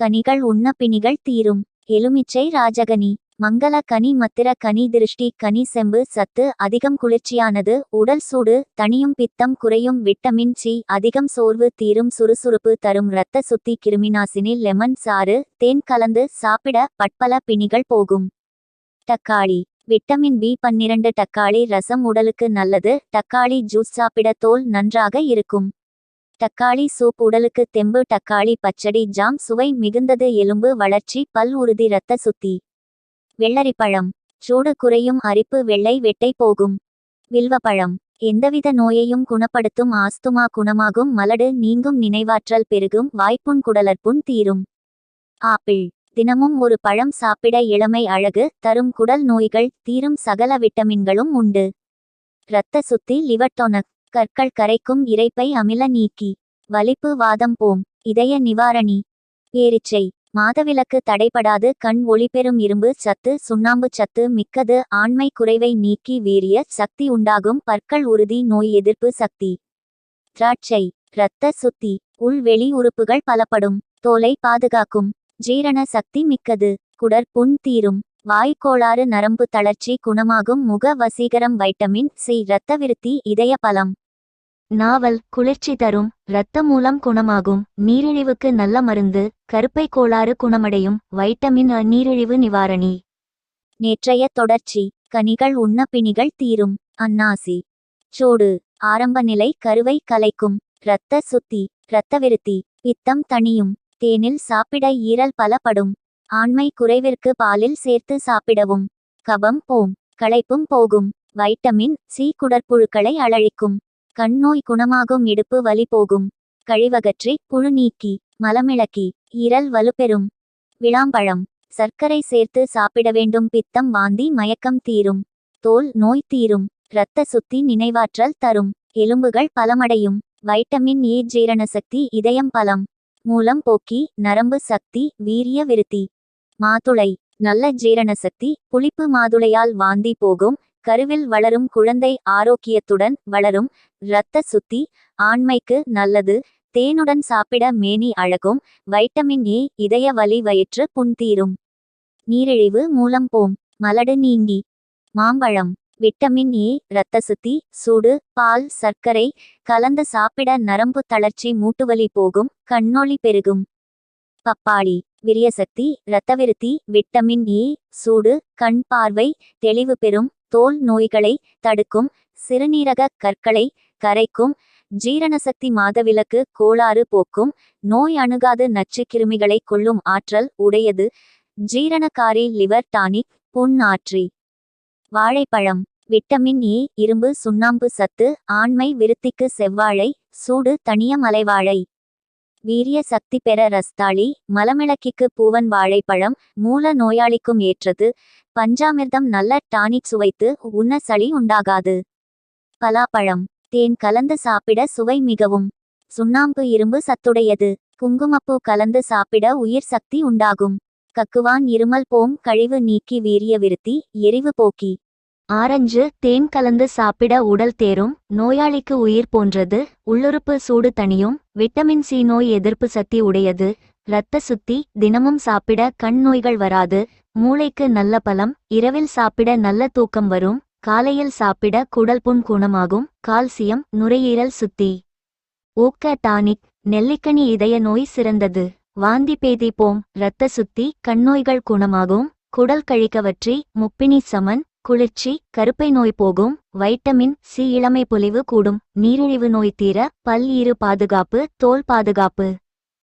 கனிகள் உண்ண பிணிகள் தீரும். எலுமிச்சை ராஜகனி மங்கள கனி மத்திர கனி திருஷ்டி கனி செம்பு சத்து அதிகம் குளிர்ச்சியானது உடல் சூடு தனியும் பித்தம் குறையும் விட்டமின் சி அதிகம் சோர்வு தீரும் சுறுசுறுப்பு தரும் இரத்த சுத்தி கிருமிநாசினி லெமன் சாறு தேன் கலந்து சாப்பிட பட்பல பிணிகள் போகும். தக்காளி விட்டமின் பி பன்னிரண்டு தக்காளி ரசம் உடலுக்கு நல்லது தக்காளி ஜூஸ் சாப்பிட தோல் நன்றாக இருக்கும். தக்காளி சூப் உடலுக்கு தெம்பு தக்காளி பச்சடி ஜாம் சுவை மிகுந்தது எலும்பு வளர்ச்சி பல் உறுதி இரத்த சுத்தி. வெள்ளரிப்பழம். சூடு குறையும் அரிப்பு வெள்ளை வெட்டை போகும். வில்வப்பழம். எந்தவித நோயையும் குணப்படுத்தும் ஆஸ்துமா குணமாகும் மலடு நீங்கும் நினைவாற்றல் பெருகும் வாய்ப்புண் குடலற்புண் தீரும். ஆப்பிள். தினமும் ஒரு பழம் சாப்பிட இளமை அழகு தரும் குடல் நோய்கள் தீரும் சகல விட்டமின்களும் உண்டு. இரத்த சுத்தி லிவர்டோனக் கற்கள் கரைக்கும் இரைப்பை அமில நீக்கி. வலிப்பு வாதம் போம். இதய நிவாரணி. பேரிச்சை மாதவிலக்கு தடைபடாது. கண் ஒளிபெறும் இரும்பு சத்து சுண்ணாம்பு சத்து மிக்கது. ஆண்மை குறைவை நீக்கி வீரிய சக்தி உண்டாகும். பற்கள் உறுதி நோய் எதிர்ப்பு சக்தி. திராட்சை. இரத்த சுத்தி. உள் வெளி உறுப்புகள் பலப்படும். தோலை பாதுகாக்கும். ஜீரண சக்தி மிக்கது. குடற்புண் தீரும். வாய்க்கோளாறு நரம்பு தளர்ச்சி குணமாகும் முக வசீகரம் வைட்டமின் சி இரத்த விருத்தி இதய பலம். நாவல் குளிர்ச்சி தரும் இரத்த மூலம் குணமாகும். நீரிழிவுக்கு நல்ல மருந்து கருப்பை கோளாறு குணமடையும் வைட்டமின் அ நீரிழிவு நிவாரணி. நேற்றைய தொடர்ச்சி கனிகள் உண்ண பிணிகள் தீரும் அன்னாசி. சூடு ஆரம்ப நிலை கருவை கலைக்கும் இரத்த சுத்தி இரத்த விருத்தி பித்தம் தணியும் தேனில் சாப்பிட ஈரல் பலப்படும். ஆண்மை குறைவிற்கு பாலில் சேர்த்து சாப்பிடவும். கபம் போம் களைப்பும் போகும். Vitamin C குடற்புழுக்களை அழழிக்கும். கண்நோய் குணமாகும் இடுப்பு வலி போகும். கழிவகற்றி புழு நீக்கி. மலமிளக்கி. ஈரல் வலுப்பெறும். விளாம்பழம். சர்க்கரை சேர்த்து சாப்பிட வேண்டும். பித்தம் வாந்தி மயக்கம் தீரும். தோல் நோய் தீரும். இரத்த சுத்தி நினைவாற்றல் தரும். எலும்புகள் பலமடையும். வைட்டமின் ஏ ஜீரண சக்தி இதயம் பலம். மூலம் போக்கி நரம்பு சக்தி வீரிய விருத்தி. மாதுளை நல்ல ஜீரண சக்தி புளிப்பு மாதுளையால் வாந்தி போகும் கருவில் வளரும் குழந்தை ஆரோக்கியத்துடன் வளரும் இரத்த சுத்தி ஆண்மைக்கு நல்லது தேனுடன் சாப்பிட மேனி அழகும் வைட்டமின் ஏ இதய வலி வயிற்று புண் தீரும். நீரிழிவு மூலம் போம் மலடு நீங்கி. மாம்பழம் விட்டமின் ஏ இரத்த சுத்தி சூடு பால் சர்க்கரை கலந்து சாப்பிட நரம்பு தளர்ச்சி மூட்டுவலி போகும் கண்ணொளி பெருகும். பப்பாளி விரியசக்தி இரத்தவிருத்தி விட்டமின் ஏ சூடு கண் பார்வை தெளிவு பெறும் தோல் நோய்களை தடுக்கும் சிறுநீரக கற்களை கரைக்கும் ஜீரணசக்தி மாதவிலக்கு கோளாறு போக்கும் நோய் அணுகாது நச்சுக் கிருமிகளை கொள்ளும் ஆற்றல் உடையது ஜீரணக்காரி லிவர் டானிக் புண்ணாற்றி. வாழைப்பழம் விட்டமின் ஏ இரும்பு சுண்ணாம்பு சத்து ஆண்மை விருத்திக்கு செவ்வாழை சூடு தனிய மலைவாழை. வீரிய சக்தி பெற ரஸ்தாளி மலமிளக்கிக்கு பூவன் வாழைப்பழம் மூல நோயாளிக்கும் ஏற்றது பஞ்சாமிர்தம் நல்ல டானிக் சுவைத்து உண்ண சளி உண்டாகாது. பலாப்பழம் தேன் கலந்து சாப்பிட சுவை மிகவும். சுண்ணாம்பு இரும்பு சத்துடையது குங்குமப்பூ கலந்து சாப்பிட உயிர் சக்தி உண்டாகும். கக்குவான் இருமல் போம் கழிவு நீக்கி வீரிய விருத்தி எரிவு போக்கி. ஆரஞ்சு தேன் கலந்து சாப்பிட உடல் தேரும் நோயாளிக்கு உயிர் போன்றது உள்ளுறுப்பு சூடு தணியும் விட்டமின் சி நோய் எதிர்ப்பு சக்தி உடையது இரத்த சுத்தி தினமும் சாப்பிட கண் நோய்கள் வராது மூளைக்கு நல்ல பலம் இரவில் சாப்பிட நல்ல தூக்கம் வரும் காலையில் சாப்பிட குடல் புண் குணமாகும் கால்சியம் நுரையீரல் சுத்தி. ஊக்க டானிக் நெல்லிக்கனி இதய நோய் சிறந்தது வாந்தி பேதி போம் இரத்த சுத்தி கண்ணோய்கள் குணமாகும் குடல் கழிக்கவற்றி முப்பினி சமன் குளிர்ச்சி கருப்பை நோய் போகும் வைட்டமின் சி இளமை பொலிவு கூடும் நீரிழிவு நோய் தீர பல் ஈறு பாதுகாப்பு தோல் பாதுகாப்பு.